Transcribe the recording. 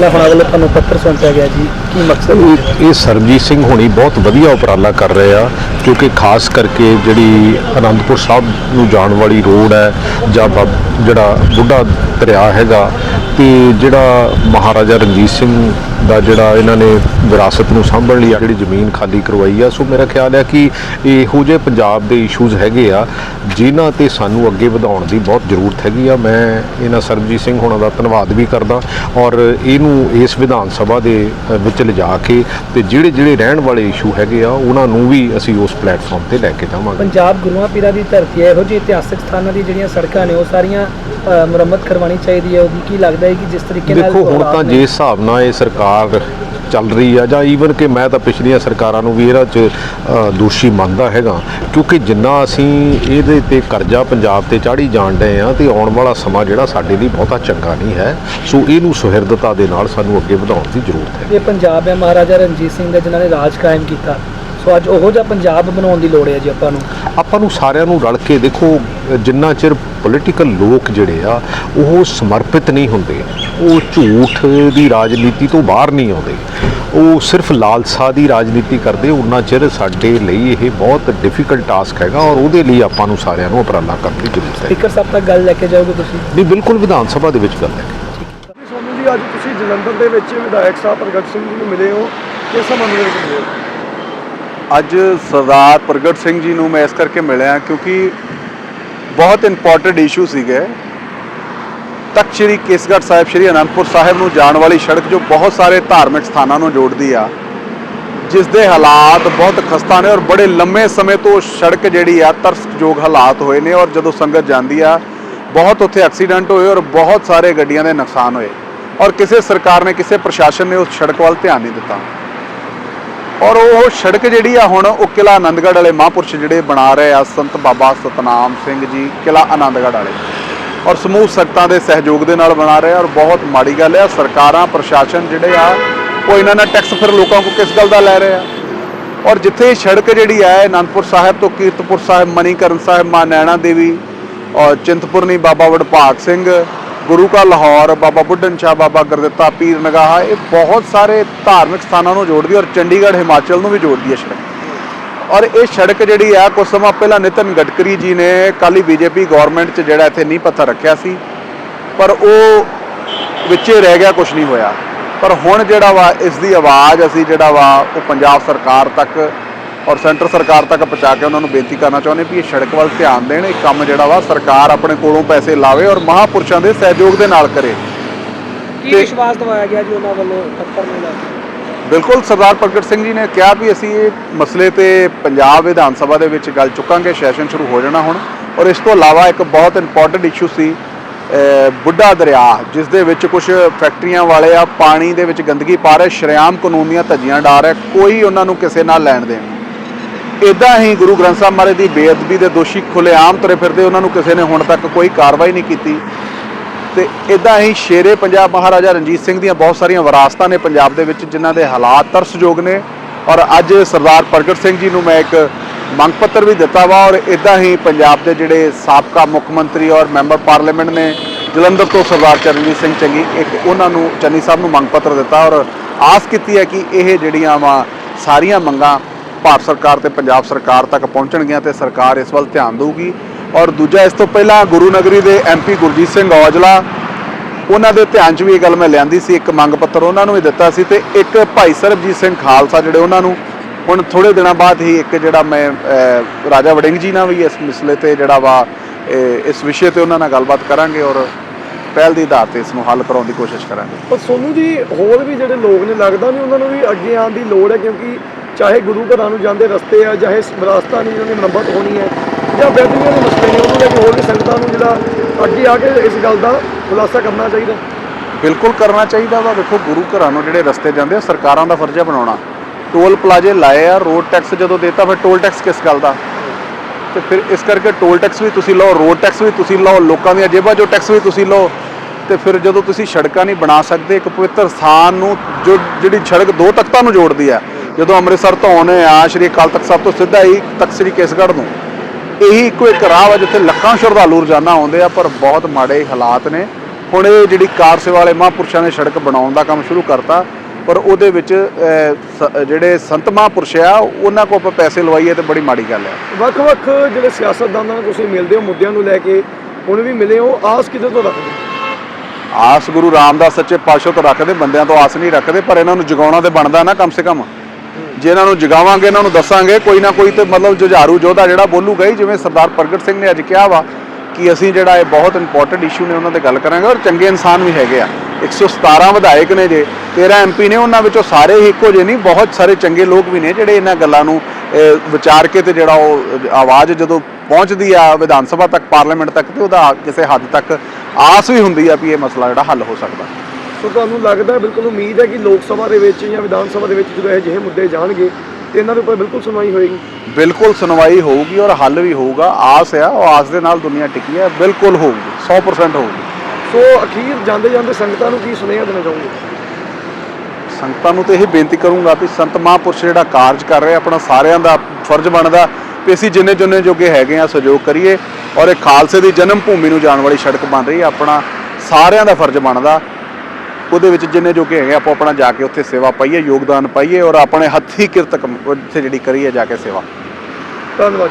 ਵਾਲਾ ਹੋਣਾ ਵੱਲੋਂ ਤੁਹਾਨੂੰ ਪੱਤਰ ਸੌਂਪਿਆ ਗਿਆ ਜੀ, ਕੀ ਮਕਸਦ ਇਹ ਸਰਬਜੀਤ ਸਿੰਘ ਹੋਣੀ ਬਹੁਤ ਵਧੀਆ ਉਪਰਾਲਾ ਕਰ ਰਹੇ ਆ, ਕਿਉਂਕਿ ਖਾਸ ਕਰਕੇ ਜਿਹੜੀ ਅਨੰਦਪੁਰ ਸਾਹਿਬ ਨੂੰ ਜਾਣ ਵਾਲੀ ਰੋਡ ਹੈ, ਜਾਂ ਜਿਹੜਾ ਬੁੱਢਾ ਦਰਿਆ ਹੈਗਾ ਤੇ ਜਿਹੜਾ ਮਹਾਰਾਜਾ ਰਣਜੀਤ ਸਿੰਘ ਦਾ ਜਿਹੜਾ ਇਹਨਾਂ ਨੇ ਵਿਰਾਸਤ ਨੂੰ ਸਾਂਭਣ ਲਈ ਜਿਹੜੀ ਜ਼ਮੀਨ ਖਾਲੀ ਕਰਵਾਈ ਆ, ਸੋ ਮੇਰਾ ਖਿਆਲ ਹੈ ਕਿ ਇਹੋ ਜਿਹੇ ਪੰਜਾਬ ਦੇ ਇਸ਼ੂਜ਼ ਹੈਗੇ ਆ, ਜਿਨ੍ਹਾਂ ਤੇ ਸਾਨੂੰ ਅੱਗੇ ਵਧਾਉਣ ਦੀ ਬਹੁਤ ਜ਼ਰੂਰਤ ਹੈਗੀ ਆ। ਮੈਂ ਇਹਨਾਂ ਸਰਬਜੀਤ ਸਿੰਘ ਹੋਣਾ ਦਾ ਧੰਨਵਾਦ ਵੀ ਕਰਦਾ ਔਰ ਇਹਨੂੰ ਇਸ ਵਿਧਾਨ ਸਭਾ ਦੇ ਵਿੱਚ ਲਿਜਾ ਕੇ ਤੇ ਜਿਹੜੇ ਜਿਹੜੇ ਰਹਿਣ ਵਾਲੇ ਇਸ਼ੂ ਹੈਗੇ ਆ, ਉਹਨਾਂ ਨੂੰ ਵੀ ਅਸੀਂ ਉਸ ਪਲੇਟਫਾਰਮ ਤੇ ਲੈ ਕੇ ਜਾਵਾਂਗੇ। ਪੰਜਾਬ ਗੁਰੂਆਂ ਪੀਰਾਂ ਦੀ ਧਰਤੀ ਹੈ ਇਹੋ ਜਿਹੇ ਇਤਿਹਾਸਕ ਸਥਾਨਾਂ ਦੀ ਜਿਹੜੀਆਂ ਸੜਕਾਂ ਨੇ, ਉਹ ਸਾਰੀਆਂ ਮੁਰੰਮਤ ਕਰਵਾਉਣੀ ਚਾਹੀਦੀ ਹੈ ਉਹਦੀ ਕੀ ਲੱਗਦਾ ਹੈ ਕਿ ਜਿਸ ਤਰੀਕੇ ਨਾਲ ਦੇਖੋ ਹੁਣ ਤਾਂ ਨੇ- ਜੇ ਹਿਸਾਬ ਨਾਲ ਇਹ ਸਰਕਾਰ ਚੱਲ ਰਹੀ ਆ ਜਾਂ ਈਵਨ ਕਿ ਮੈਂ ਤਾਂ ਪਿਛਲੀਆਂ ਸਰਕਾਰਾਂ ਨੂੰ ਵੀ ਇਹਦਾ ਚ ਦੋਸ਼ੀ ਮੰਨਦਾ ਹੈਗਾ ਕਿਉਂਕਿ ਜਿੰਨਾ ਅਸੀਂ ਇਹਦੇ ਤੇ ਕਰਜ਼ਾ ਪੰਜਾਬ ਤੇ ਚਾੜੀ ਜਾਣ ਡਏ ਆ ਤੇ ਆਉਣ ਵਾਲਾ ਸਮਾਂ ਜਿਹੜਾ ਸਾਡੇ ਲਈ ਬਹੁਤਾ ਚੰਗਾ ਨਹੀਂ ਹੈ ਸੋ ਇਹਨੂੰ ਸੁਹਿਰਦਤਾ ਦੇ ਨਾਲ ਸਾਨੂੰ ਅੱਗੇ ਵਧਾਉਣ ਦੀ ਜ਼ਰੂਰਤ ਹੈ। ਇਹ ਪੰਜਾਬ ਹੈ ਮਹਾਰਾਜਾ ਰਣਜੀਤ ਸਿੰਘ ਦਾ ਜਿਨ੍ਹਾਂ ਨੇ ਰਾਜ ਕਾਇਮ ਕੀਤਾ। ਸੋ ਅੱਜ ਉਹੋ ਜਿਹਾ ਪੰਜਾਬ ਬਣਾਉਣ ਦੀ ਲੋੜ ਹੈ ਜੀ ਆਪਾਂ ਨੂੰ। ਆਪਾਂ ਨੂੰ ਸਾਰਿਆਂ ਨੂੰ ਰਲ ਕੇ ਦੇਖੋ ਜਿੰਨਾ ਚਿਰ ਪੋਲੀਟੀਕਲ ਲੋਕ ਜਿਹੜੇ ਆ ਉਹ ਸਮਰਪਿਤ ਨਹੀਂ ਹੁੰਦੇ। ਉਹ ਝੂਠ ਦੀ ਰਾਜਨੀਤੀ ਤੋਂ ਬਾਹਰ ਨਹੀਂ ਆਉਂਦੇ। ਉਹ ਸਿਰਫ ਲਾਲਸਾ ਦੀ ਰਾਜਨੀਤੀ ਕਰਦੇ ਉਹਨਾਂ ਚਿਰ ਸਾਡੇ ਲਈ ਇਹ ਬਹੁਤ ਡਿਫਿਕਲਟ ਟਾਸਕ ਹੈਗਾ ਔਰ ਉਹਦੇ ਲਈ ਆਪਾਂ ਨੂੰ ਸਾਰਿਆਂ ਨੂੰ ਉਪਰਾਲਾ ਕਰਨ ਦੀ ਜ਼ਰੂਰਤ ਹੈ। ਸਪੀਕਰ ਸਾਹਿਬ ਤੱਕ ਗੱਲ ਲੈ ਕੇ ਜਾਓਗੇ ਤੁਸੀਂ? ਨਹੀਂ ਬਿਲਕੁਲ ਵਿਧਾਨ ਸਭਾ ਦੇ ਵਿੱਚ ਗੱਲ ਹੈ। ਸੋਨੂੰ ਜੀ ਅੱਜ ਤੁਸੀਂ ਜਲੰਧਰ ਦੇ ਵਿੱਚ ਵਿਧਾਇਕ ਸਾਹਿਬ ਪ੍ਰਗਟ ਸਿੰਘ ਜੀ ਨੂੰ ਮਿਲੇ ਹੋ। ਕਿਸ ਵਿੱਚ ਮਿਲੇ ਹੋ? ਅੱਜ ਸਰਦਾਰ ਪ੍ਰਗਟ ਸਿੰਘ ਜੀ ਨੂੰ ਮੈਂ ਇਸ ਕਰਕੇ ਮਿਲਿਆ ਕਿਉਂਕਿ ਬਹੁਤ ਇੰਪੋਰਟੈਂਟ ਇਸ਼ੂ ਸੀਗੇ। ਤਖਤ ਸ੍ਰੀ ਕੇਸਗੜ੍ਹ ਸਾਹਿਬ, ਸ੍ਰੀ ਅਨੰਦਪੁਰ ਸਾਹਿਬ ਨੂੰ ਜਾਣ ਵਾਲੀ ਸੜਕ ਜੋ ਬਹੁਤ ਸਾਰੇ ਧਾਰਮਿਕ ਸਥਾਨਾਂ ਨੂੰ ਜੋੜਦੀ ਆ ਜਿਸ ਦੇ ਹਾਲਾਤ ਬਹੁਤ ਖਸਤਾ ਨੇ ਔਰ ਬੜੇ ਲੰਮੇ ਸਮੇਂ ਤੋਂ ਸੜਕ ਜਿਹੜੀ ਆ, ਤਰਸਯੋਗ ਹਾਲਾਤ ਹੋਏ ਨੇ ਔਰ ਜਦੋਂ ਸੰਗਤ ਜਾਂਦੀ ਆ, ਬਹੁਤ ਉੱਥੇ ਐਕਸੀਡੈਂਟ ਹੋਏ ਔਰ ਬਹੁਤ ਸਾਰੇ ਗੱਡੀਆਂ ਦੇ ਨੁਕਸਾਨ ਹੋਏ। ਔਰ ਕਿਸੇ ਸਰਕਾਰ ਨੇ, ਕਿਸੇ ਪ੍ਰਸ਼ਾਸਨ ਨੇ ਉਸ ਸੜਕ ਵੱਲ ਧਿਆਨ ਨਹੀਂ ਦਿੱਤਾ। ਔਰ ਉਹ ਸੜਕ ਜਿਹੜੀ ਆ ਹੁਣ ਉਹ ਕਿਲਾ ਆਨੰਦਗੜ੍ਹ ਵਾਲੇ ਮਹਾਂਪੁਰਸ਼ ਜਿਹੜੇ ਬਣਾ ਰਹੇ ਆ, ਸੰਤ ਬਾਬਾ ਸਤਨਾਮ ਸਿੰਘ ਜੀ ਕਿਲਾ ਆਨੰਦਗੜ੍ਹ ਵਾਲੇ। ਔਰ ਸਮੂਹ ਸੰਗਤਾਂ ਦੇ ਸਹਿਯੋਗ ਦੇ ਨਾਲ ਬਣਾ ਰਹੇ ਆ ਔਰ ਬਹੁਤ ਮਾੜੀ ਗੱਲ ਆ, ਸਰਕਾਰਾਂ, ਪ੍ਰਸ਼ਾਸਨ ਜਿਹੜੇ ਆ, ਉਹ ਇਹਨਾਂ ਨਾਲ ਟੈਕਸ ਫਿਰ ਲੋਕਾਂ ਕੋਲ ਕਿਸ ਗੱਲ ਦਾ ਲੈ ਰਹੇ ਆ? ਔਰ ਜਿੱਥੇ ਸੜਕ ਜਿਹੜੀ ਹੈ ਅਨੰਦਪੁਰ ਸਾਹਿਬ ਤੋਂ ਕੀਰਤਪੁਰ ਸਾਹਿਬ, ਮਨੀਕਰਨ ਸਾਹਿਬ, ਮਾਂ ਨੈਣਾ ਦੇਵੀ, ਔਰ ਚਿੰਤਪੁਰਨੀ ਬਾਬਾ ਵਡਭਾਗ ਸਿੰਘ ਗੁਰੂ ਕਾ ਲਾਹੌਰ, ਬਾਬਾ ਬੁੱਢਨ ਸ਼ਾਹ, ਬਾਬਾ ਗੁਰਦਿੱਤਾ ਪੀਰ ਨਗਾਹਾ, ਇਹ ਬਹੁਤ ਸਾਰੇ ਧਾਰਮਿਕ ਸਥਾਨਾਂ ਨੂੰ ਜੋੜਦੀ ਔਰ ਚੰਡੀਗੜ੍ਹ, ਹਿਮਾਚਲ ਨੂੰ ਵੀ ਜੋੜਦੀ ਹੈ ਸੜਕ। ਔਰ ਇਹ ਸੜਕ ਜਿਹੜੀ ਆ ਕੁਝ ਸਮਾਂ ਪਹਿਲਾਂ ਨਿਤਨ ਗਡਕਰੀ ਜੀ ਨੇ ਕਾਲੀ ਬੀਜੇਪੀ ਗਵਰਨਮੈਂਟ 'ਚ ਜਿਹੜਾ ਇੱਥੇ ਨੀਂਹ ਪੱਥਰ ਰੱਖਿਆ ਸੀ, ਪਰ ਉਹ ਵਿੱਚੇ ਰਹਿ ਗਿਆ ਕੁਝ ਨਹੀਂ ਹੋਇਆ। ਪਰ ਹੁਣ ਜਿਹੜਾ ਵਾ, ਇਸ ਦੀ ਆਵਾਜ਼ ਅਸੀਂ ਜਿਹੜਾ ਵਾ, ਉਹ ਪੰਜਾਬ ਸਰਕਾਰ ਤੱਕ ਔਰ ਸੈਂਟਰ ਸਰਕਾਰ ਤੱਕ ਪਹੁੰਚਾ ਕੇ ਉਹਨਾਂ ਨੂੰ ਬੇਨਤੀ ਕਰਨਾ ਚਾਹੁੰਦੇ ਵੀ ਇਹ ਸੜਕ ਵੱਲ ਧਿਆਨ ਦੇਣ ਇਹ ਕੰਮ ਜਿਹੜਾ ਵਾ ਸਰਕਾਰ ਆਪਣੇ ਕੋਲੋਂ ਪੈਸੇ ਲਾਵੇ ਔਰ ਮਹਾਪੁਰਸ਼ਾਂ ਦੇ ਸਹਿਯੋਗ ਦੇ ਨਾਲ ਕਰੇ ਕੀ ਵਿਸ਼ਵਾਸ ਦਿਵਾਇਆ ਗਿਆ ਜੀ ਉਹਨਾਂ ਵੱਲੋਂ ਪੱਤਰ ਨੂੰ ਲੈ ਕੇ ਬਿਲਕੁਲ ਸਰਦਾਰ ਪ੍ਰਗਟ ਸਿੰਘ ਜੀ ਨੇ ਕਿਹਾ ਵੀ ਅਸੀਂ ਇਹ ਮਸਲੇ ਤੇ ਪੰਜਾਬ ਵਿਧਾਨ ਸਭਾ ਦੇ ਵਿੱਚ ਗੱਲ ਚੁੱਕਾਂਗੇ ਸੈਸ਼ਨ ਸ਼ੁਰੂ ਹੋ ਜਾਣਾ ਹੁਣ ਔਰ ਇਸ ਤੋਂ ਇਲਾਵਾ ਇੱਕ ਬਹੁਤ ਇੰਪੋਰਟੈਂਟ ਇਸ਼ੂ ਸੀ ਬੁੱਢਾ ਦਰਿਆ ਜਿਸ ਦੇ ਵਿੱਚ ਕੁਝ ਫੈਕਟਰੀਆਂ ਵਾਲੇ ਆ ਪਾਣੀ ਦੇ ਵਿੱਚ ਗੰਦਗੀ ਪਾ ਰਹੇ ਸ਼ਰੇਆਮ ਕਾਨੂੰਨ ਦੀਆਂ ਧੱਜੀਆਂ ਡਾ ਰਹੇ ਕੋਈ ਉਹਨਾਂ ਨੂੰ ਕਿਸੇ ਨਾਲ ਲੈਣ ਦੇਣ ਨਹੀਂ। ਇਦਾਂ ਹੀ ਗੁਰੂ ਗ੍ਰੰਥ ਸਾਹਿਬ ਮਹਾਰਾਜ ਦੀ ਬੇਅਦਬੀ ਦੇ ਦੋਸ਼ੀ ਖੁੱਲੇਆਮ ਤੁਰੇ ਫਿਰਦੇ, ਉਹਨਾਂ ਨੂੰ ਕਿਸੇ ਨੇ ਹੁਣ ਤੱਕ ਕੋਈ ਕਾਰਵਾਈ ਨਹੀਂ ਕੀਤੀ। ਤੇ ਇਦਾਂ ਹੀ ਸ਼ੇਰੇ ਪੰਜਾਬ ਮਹਾਰਾਜਾ ਰਣਜੀਤ ਸਿੰਘ ਦੀਆਂ ਬਹੁਤ ਸਾਰੀਆਂ ਵਿਰਾਸਤਾਂ ਨੇ ਪੰਜਾਬ ਦੇ ਵਿੱਚ, ਜਿਨ੍ਹਾਂ ਦੇ ਹਾਲਾਤ ਤਰਸਯੋਗ ਨੇ। ਔਰ ਅੱਜ ਸਰਦਾਰ ਪ੍ਰਗਟ ਸਿੰਘ ਜੀ ਨੂੰ ਮੈਂ ਇੱਕ ਮੰਗ ਪੱਤਰ ਵੀ ਦਿੱਤਾ ਵਾ, ਔਰ ਇਦਾਂ ਹੀ ਪੰਜਾਬ ਦੇ ਜਿਹੜੇ ਸਾਬਕਾ ਮੁੱਖ ਮੰਤਰੀ ਔਰ ਮੈਂਬਰ ਪਾਰਲੀਮੈਂਟ ਨੇ, ਜਲੰਧਰ ਤੋਂ ਸਰਦਾਰ ਚਰਨਜੀਤ ਸਿੰਘ ਚੰਗੀ, ਇੱਕ ਉਹਨਾਂ ਨੂੰ, ਚੰਨੀ ਸਾਹਿਬ ਨੂੰ ਮੰਗ ਪੱਤਰ ਦਿੱਤਾ। ਔਰ ਆਸ ਕੀਤੀ ਹੈ ਕਿ ਇਹ ਜਿਹੜੀਆਂ ਵਾ ਸਾਰੀਆਂ ਮੰਗਾਂ ਭਾਰਤ ਸਰਕਾਰ ਤੇ ਪੰਜਾਬ ਸਰਕਾਰ ਤੱਕ ਪਹੁੰਚਣਗੀਆਂ ਤੇ ਸਰਕਾਰ ਇਸ ਵੱਲ ਧਿਆਨ ਦੇਊਗੀ। ਔਰ ਦੂਜਾ, ਇਸ ਤੋਂ ਪਹਿਲਾਂ ਗੁਰੂ ਨਗਰੀ ਦੇ ਐਮਪੀ ਗੁਰਜੀਤ ਸਿੰਘ ਔਜਲਾ, ਉਹਨਾਂ ਦੇ ਧਿਆਨ 'ਚ ਵੀ ਇਹ ਗੱਲ ਮੈਂ ਲਿਆਂਦੀ ਸੀ, ਇੱਕ ਮੰਗ ਪੱਤਰ ਉਹਨਾਂ ਨੂੰ ਵੀ ਦਿੱਤਾ ਸੀ ਤੇ ਇੱਕ ਭਾਈ ਸਰਬਜੀਤ ਸਿੰਘ ਖਾਲਸਾ ਜਿਹੜੇ ਉਹਨਾਂ ਨੂੰ ਹੁਣ ਥੋੜੇ ਦਿਨਾਂ ਬਾਅਦ ਹੀ ਇੱਕ ਜਿਹੜਾ ਮੈਂ ਰਾਜਾ ਵੜਿੰਗ ਜੀ ਨਾਲ ਵੀ ਇਸ ਮਸਲੇ ਤੇ ਜਿਹੜਾ ਵਾ ਇਸ ਵਿਸ਼ੇ ਤੇ ਉਹਨਾਂ ਨਾਲ ਗੱਲਬਾਤ ਕਰਾਂਗੇ ਔਰ ਪਹਿਲ ਦੇ ਆਧਾਰ ਤੇ ਇਸ ਨੂੰ ਹੱਲ ਕਰਾਉਣ ਦੀ ਕੋਸ਼ਿਸ਼ ਕਰਾਂਗੇ। ਪਰ ਸੋਨੂੰ ਜੀ, ਹੋਰ ਵੀ ਜਿਹੜੇ ਲੋਕ ਨੇ, ਲੱਗਦਾ ਨਹੀਂ ਉਹਨਾਂ ਨੂੰ ਵੀ ਅੱਗੇ ਆਉਣ ਦੀ ਲੋੜ ਹੈ ਕਿਉਂਕਿ ਚਾਹੇ ਗੁਰੂ ਘਰਾਂ ਨੂੰ ਜਾਂਦੇ ਰਸਤੇ ਆ, ਚਾਹੇ ਵਿਰਾਸਤਾਂ ਨਹੀਂ ਉਹਨਾਂ ਦੀ ਮੁਰੰਮਤ ਹੋਣੀ ਹੈ, ਜਾਂ ਬੇਦਬੀਆਂ ਦੇ ਮਸਲੇ ਨੇ, ਉਹਨਾਂ ਲੈ ਹੋਰ ਵੀ ਸੰਗਤਾਂ ਨੂੰ ਜਿਹੜਾ ਅੱਗੇ ਆ ਕੇ ਇਸ ਗੱਲ ਦਾ ਖੁਲਾਸਾ ਕਰਨਾ ਚਾਹੀਦਾ। ਬਿਲਕੁਲ ਕਰਨਾ ਚਾਹੀਦਾ ਵਾ। ਦੇਖੋ, ਗੁਰੂ ਘਰਾਂ ਨੂੰ ਜਿਹੜੇ ਰਸਤੇ ਜਾਂਦੇ ਆ, ਸਰਕਾਰਾਂ ਦਾ ਫਰਜ਼ ਹੈ ਬਣਾਉਣਾ। ਟੋਲ ਪਲਾਜ਼ੇ ਲਾਏ ਆ, ਰੋਡ ਟੈਕਸ ਜਦੋਂ ਦੇਤਾ, ਫਿਰ ਟੋਲ ਟੈਕਸ ਕਿਸ ਗੱਲ ਦਾ? ਤੇ ਫਿਰ ਇਸ ਕਰਕੇ ਟੋਲ ਟੈਕਸ ਵੀ ਤੁਸੀਂ ਲਓ, ਰੋਡ ਟੈਕਸ ਵੀ ਤੁਸੀਂ ਲਓ, ਲੋਕਾਂ ਦੀਆਂ ਜੇਬਾਂ ਜੋ ਟੈਕਸ ਵੀ ਤੁਸੀਂ ਲਓ। ਤੇ ਫਿਰ ਜਦੋਂ ਤੁਸੀਂ ਸੜਕਾਂ ਨਹੀਂ ਬਣਾ ਸਕਦੇ, ਇੱਕ ਪਵਿੱਤਰ ਸਥਾਨ ਨੂੰ, ਜੋ ਜਿਹੜੀ ਸੜਕ ਦੋ ਤਖਤਾਂ ਨੂੰ ਜੋੜਦੀ ਆ ਜਦੋਂ ਅੰਮ੍ਰਿਤਸਰ ਤੋਂ ਆਉਣੇ ਆ ਸ਼੍ਰੀ ਅਕਾਲ ਤਖਤ ਸਾਹਿਬ ਤੋਂ ਸਿੱਧਾ ਹੀ ਤਖਤ ਸ੍ਰੀ ਕੇਸਗੜ੍ਹ ਨੂੰ। ਇਹੀ ਇੱਕੋ ਇੱਕ ਰਾਹ ਵਾ ਜਿੱਥੇ ਲੱਖਾਂ ਸ਼ਰਧਾਲੂ ਰੋਜ਼ਾਨਾ ਆਉਂਦੇ ਆ ਪਰ ਬਹੁਤ ਮਾੜੇ ਹਾਲਾਤ ਨੇ। ਹੁਣ ਇਹ ਜਿਹੜੀ ਕਾਰ ਸੇਵਾ ਵਾਲੇ ਮਹਾਂਪੁਰਸ਼ਾਂ ਨੇ ਸੜਕ ਬਣਾਉਣ ਦਾ ਕੰਮ ਸ਼ੁਰੂ ਕਰਤਾ ਪਰ ਉਹਦੇ ਵਿੱਚ ਜਿਹੜੇ ਸੰਤ ਮਹਾਂਪੁਰਸ਼ ਆ ਉਹਨਾਂ ਕੋਲ ਆਪਾਂ ਪੈਸੇ ਲਵਾਈਏ ਤੇ ਬੜੀ ਮਾੜੀ ਗੱਲ ਹੈ ਵੱਖ-ਵੱਖ ਜਿਹੜੇ ਸਿਆਸਤਦਾਨਾਂ ਨਾਲ ਤੁਸੀਂ ਮਿਲਦੇ ਹੋ ਮੁੱਦਿਆਂ ਨੂੰ ਲੈ ਕੇ ਹੁਣ ਵੀ ਮਿਲੇ ਹੋ ਆਸ ਕਿਤੇ ਤੋਂ ਰੱਖਦੇ ਆਸ ਗੁਰੂ ਰਾਮਦਾਸ ਸੱਚੇ ਪਾਤਸ਼ਾਹ ਤੋਂ ਰੱਖਦੇ ਬੰਦਿਆਂ ਤੋਂ ਆਸ ਨਹੀਂ ਰੱਖਦੇ ਪਰ ਇਹਨਾਂ ਨੂੰ ਜਗਾਉਣਾ ਤੇ ਬਣਦਾ ਨਾ ਕਮ ਸੇ ਕਮ। ਜੇ ਇਹਨਾਂ ਨੂੰ ਜਗਾਵਾਂਗੇ, ਇਹਨਾਂ ਨੂੰ ਦੱਸਾਂਗੇ, ਕੋਈ ਨਾ ਕੋਈ ਤੇ ਮਤਲਬ ਜੁਝਾਰੂ ਯੋਧਾ ਜਿਹੜਾ ਬੋਲੂਗਾ ਹੀ ਜਿਵੇਂ ਸਰਦਾਰ ਪ੍ਰਗਟ ਸਿੰਘ ਨੇ ਅੱਜ ਕਿਹਾ ਵਾ ਕਿ ਅਸੀਂ ਜਿਹੜਾ ਇਹ ਬਹੁਤ ਇੰਪੋਰਟੈਂਟ ਇਸ਼ੂ ਨੇ ਉਹਨਾਂ ਤੇ ਗੱਲ ਕਰਾਂਗੇ ਔਰ ਚੰਗੇ ਇਨਸਾਨ ਵੀ ਹੈਗੇ ਆ। 117 ਵਿਧਾਇਕ ਨੇ ਜੇ 13 ਐਮਪੀ ਨੇ ਉਹਨਾਂ ਵਿੱਚੋਂ ਸਾਰੇ ਹੀ ਇੱਕੋ ਜਿਹੇ ਨਹੀਂ ਬਹੁਤ ਸਾਰੇ ਚੰਗੇ ਲੋਕ ਵੀ ਨੇ ਜਿਹੜੇ ਇਹਨਾਂ ਗੱਲਾਂ ਨੂੰ ਵਿਚਾਰ ਕੇ ਤੇ ਜਿਹੜਾ ਉਹ ਆਵਾਜ਼ ਜਦੋਂ ਪਹੁੰਚਦੀ ਆ ਵਿਧਾਨ ਸਭਾ ਤੱਕ, ਪਾਰਲੀਮੈਂਟ ਤੱਕ ਤੇ ਉਹਦਾ ਕਿਸੇ ਹੱਦ ਤੱਕ ਆਸ ਵੀ ਹੁੰਦੀ ਆ ਵੀ ਇਹ ਮਸਲਾ ਜਿਹੜਾ ਹੱਲ ਹੋ ਸਕਦਾ। ਸੋ ਤੁਹਾਨੂੰ ਲੱਗਦਾ ਹੈ, ਬਿਲਕੁਲ ਉਮੀਦ ਹੈ ਕਿ ਲੋਕ ਸਭਾ ਦੇ ਵਿੱਚ ਜਾਂ ਵਿਧਾਨ ਸਭਾ ਦੇ ਵਿੱਚ ਜਦੋਂ ਇਹ ਜਿਹੇ ਮੁੱਦੇ ਜਾਣਗੇ ਤੇ ਇਹਨਾਂ ਦੇ ਉੱਪਰ ਬਿਲਕੁਲ ਸੁਣਵਾਈ ਹੋਏਗੀ। ਬਿਲਕੁਲ ਸੁਣਵਾਈ ਹੋਊਗੀ ਔਰ ਹੱਲ ਵੀ ਹੋਊਗਾ। ਆਸ ਆ ਉਹ ਆਸ ਦੇ ਨਾਲ ਦੁਨੀਆ ਟਿਕੀ ਹੈ ਬਿਲਕੁਲ ਹੋਊਗੀ 100% ਹੋਊਗੀ। ਸੋ ਅਖੀਰ ਜਾਂਦੇ ਜਾਂਦੇ ਸੰਗਤਾਂ ਨੂੰ ਕੀ ਸੁਨੇਹਾ ਦੇਣਾ ਚਾਹੋਗੇ? ਸੰਗਤਾਂ ਨੂੰ ਤੇ ਇਹ ਬੇਨਤੀ ਕਰੂੰਗਾ ਵੀ ਸੰਤ ਮਹਾਂਪੁਰਸ਼ ਜਿਹੜਾ ਕਾਰਜ ਕਰ ਰਹੇ ਆਪਣਾ ਸਾਰਿਆਂ ਦਾ ਫਰਜ਼ ਬਣਦਾ ਕਿ ਅਸੀਂ ਜਿੰਨੇ ਜਿੰਨੇ ਜੋਗੇ ਹੈਗੇ ਆ ਸਹਿਯੋਗ ਕਰੀਏ। ਔਰ ਇਹ ਖਾਲਸੇ ਦੀ ਜਨਮ ਭੂਮੀ ਨੂੰ ਜਾਣ ਵਾਲੀ ਸੜਕ ਬਣ ਰਹੀ ਹੈ ਆਪਣਾ ਸਾਰਿਆਂ ਦਾ ਫਰਜ਼ ਬਣਦਾ। ਉਹਦੇ ਵਿੱਚ ਜਿੰਨੇ ਜੋਗੇ ਹੈਗੇ, ਆਪੋ ਆਪਣਾ ਜਾ ਕੇ ਉੱਥੇ ਸੇਵਾ ਪਾਈਏ, ਯੋਗਦਾਨ ਪਾਈਏ ਔਰ ਆਪਣੇ ਹੱਥੀ ਕਿਰਤ ਕੰਮ- ਉੱਥੇ ਜਿਹੜੀ ਕਰੀਏ ਜਾ ਕੇ ਸੇਵਾ। ਧੰਨਵਾਦ